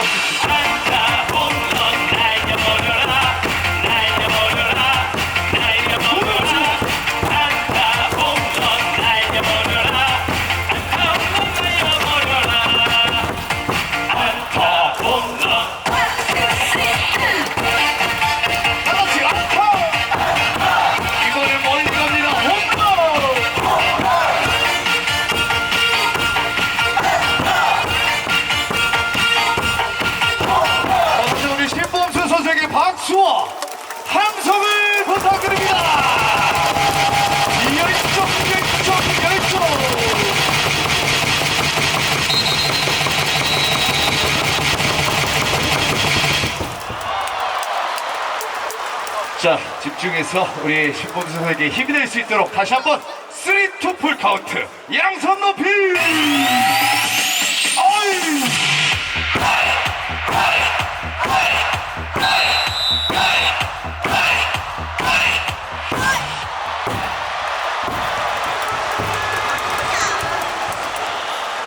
করতেছি 자, 집중해서 우리 신범수 선에게 힘이 될 수 있도록 다시 한번 3, 2, 풀 카운트. 양손 높이!